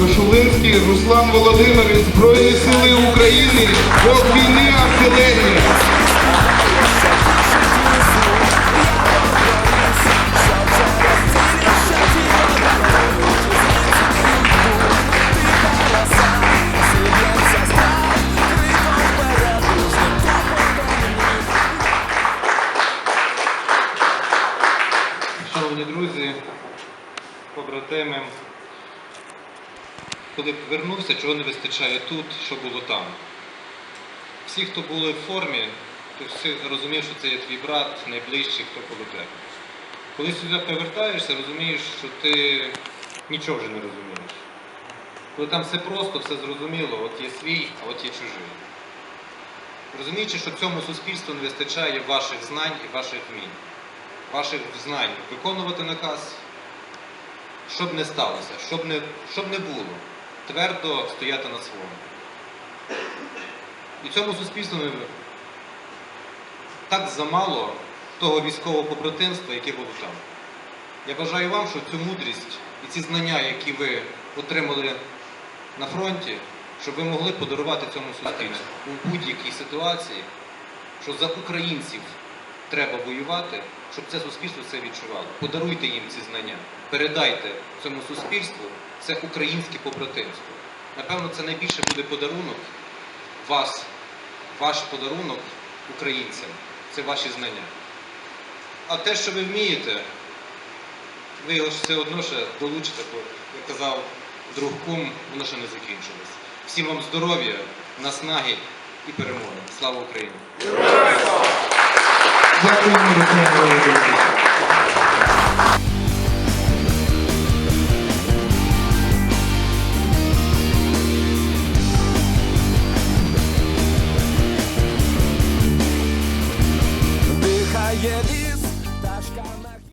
Кошулинський Руслан Володимирович, Збройні Сили України, Бог війни артилерія. Шановні друзі, побратими, коли повернувся, чого не вистачає тут, що було там. Всі, хто були в формі, то всі розумів, що це є твій брат, найближчий, хто коло тебе. Коли сюди повертаєшся, розумієш, що ти нічого вже не розумієш. Коли там все просто, все зрозуміло, от є свій, а от є чужий. Розуміючи, що цьому суспільству не вистачає ваших знань і ваших вмінь ваших знань виконувати наказ, щоб не сталося, щоб не, щоб не було, твердо стояти на своєму. І цьому суспільству так замало того військового побратимства, яке було там. Я бажаю вам, щоб цю мудрість і ці знання, які ви отримали на фронті, щоб ви могли подарувати цьому суспільству у будь-якій ситуації, що за українців треба воювати, щоб це суспільство це відчувало. Подаруйте їм ці знання, передайте цьому суспільству це українське побратимство. Напевно, це найбільше буде подарунок вас, ваш подарунок українцям. Це ваші знання. А те, що ви вмієте, ви його все одно ще долучите, бо, як казав друг кум, воно ще не закінчилось. Всім вам здоров'я, наснаги і перемоги. Слава Україні! Дякую.